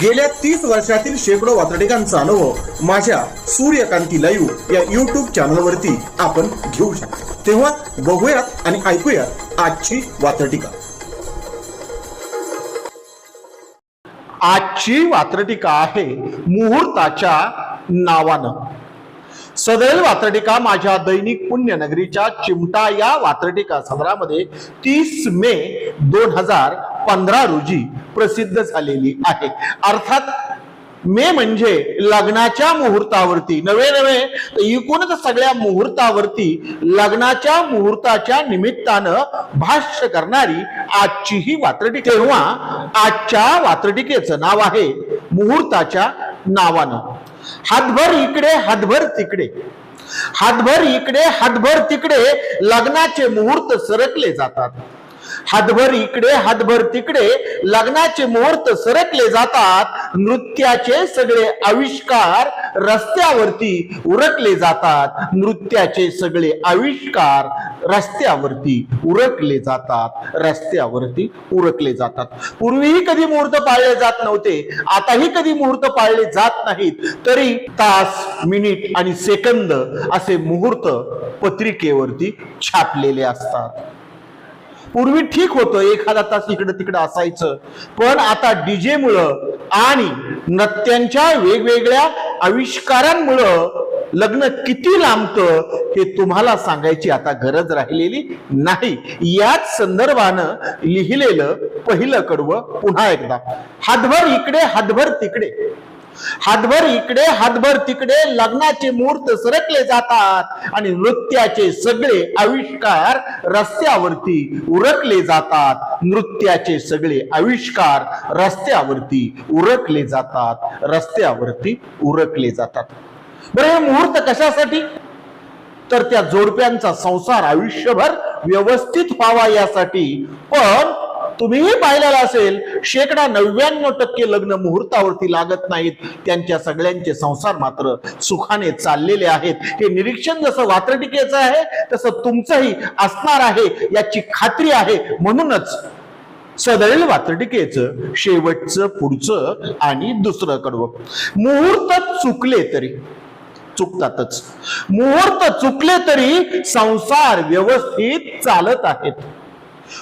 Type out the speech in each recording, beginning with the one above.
गेल्या तीस वर्षातील शेकडो वातडिकांचा अनुभव माझ्या सूर्यकांती लाईव्ह या युट्यूब चॅनलवरती आपण घेऊ शकतो. तेव्हा बघूयात आणि ऐकूयात आजची वातडिका आजची वात्रटिका आहे मुहूर्ताच्या नावानं. सदैव वात्रटिका माझ्या दैनिक पुण्यनगरीच्या चिमटा या वात्रटिका सदरामध्ये तीस मे दोन हजार पंधरा रोजी प्रसिद्ध झालेली आहे. अर्थात मे म्हणजे लग्नाच्या मुहूर्तावरती नवे नवे एकूणच सगळ्या मुहूर्तावरती लग्नाच्या मुहूर्ताच्या निमित्तानं भाष्य करणारी आजची ही वात्रटिका तेव्हा आजच्या वात्रटिकेचं नाव आहे मुहूर्ताच्या नावानं. हातभर इकडे हातभर तिकडे. हातभर इकडे हातभर तिकडे लग्नाचे मुहूर्त सरकले जातात. हातभर इकडे हातभर तिकडे लग्नाचे मुहूर्त सरकले जातात नृत्याचे सगळे आविष्कार रस्त्यावरती उरकले जातात. नृत्याचे सगळे आविष्कार रस्त्यावरती उरकले जातात. रस्त्यावरती उरकले जातात. पूर्वीही कधी मुहूर्त पाळले जात नव्हते. आताही कधी मुहूर्त पाळले जात नाहीत. तरी तास मिनिट आणि सेकंद असे मुहूर्त पत्रिकेवरती छापलेले असतात. पूर्वी ठीक होतं एखादा तास इकडं तिकडं असायचं. पण आता डीजे मुळे आणि नृत्यांच्या वेगवेगळ्या आविष्कारांमुळं लग्न किती लांबतं हे तुम्हाला सांगायची आता गरज राहिलेली नाही. याच संदर्भानं लिहिलेलं पहिलं कडवं पुन्हा एकदा. हातभर इकडे हातभर तिकडे. हातभर इकडे हातभर तिकडे लग्नाचे मुहूर्त सरकले जातात आणि नृत्याचे सगळे आविष्कार रस्त्यावरती उरकले जातात. नृत्याचे सगळे आविष्कार रस्त्यावरती उरकले जातात. रस्त्यावरती उरकले जातात. बरं हे मुहूर्त कशासाठी? तर त्या जोडप्यांचा संसार आयुष्यभर व्यवस्थित व्हावा यासाठी. पण तुम्हीही पाहिलेलं असेल शेकडा नव्याण्णव टक्के लग्न मुहूर्तावरती लागत नाहीत. त्यांच्या सगळ्यांचे संसार मात्र सुखाने चाललेले आहेत. हे निरीक्षण जसं वात्रटिकेचं आहे तसं तुमचंही असणार आहे याची खात्री आहे. म्हणूनच सदैल वात्रटिकेचं शेवटचं पुढचं आणि दुसरं कडवं. मुहूर्त चुकले तरी चुकतातच. मुहूर्त चुकले तरी संसार व्यवस्थित चालत आहेत.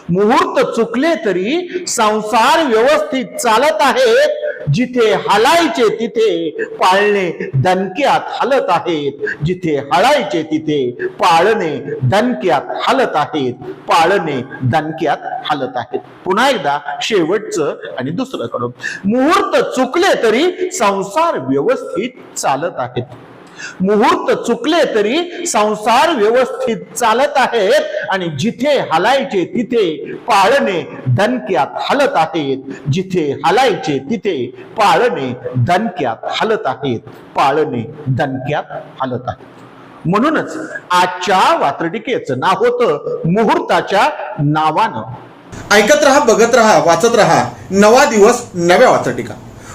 मुहूर्त चुकले तरी संसार व्यवस्थित चालत आहेत जिथे हलायचे तिथे पाळणे दणक्यात हलत आहेत. जिथे हळायचे तिथे पाळणे दणक्यात हलत आहेत. पाळणे दणक्यात हलत आहेत. पुन्हा एकदा शेवटचं आणि दुसरं कडून मुहूर्त चुकले तरी संसार व्यवस्थित चालत आहेत. मुहूर्त चुकले तरी संसार व्यवस्थित चालत आहेत आणि जिथे हलायचे तिथे पाळणे दणक्यात हलत आहेत. जिथे हलायचे तिथे पाळणे दणक्यात हलत आहेत. पाळणे दणक्यात हलत आहेत. म्हणूनच आजच्या वात्रटिकेचं नाव होतं मुहूर्ताच्या नावानं. ऐकत राहा बघत राहा वाचत राहा. नवा दिवस नव्या वात्रटिका.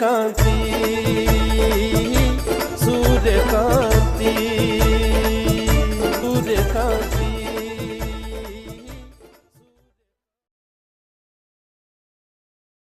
કાંતી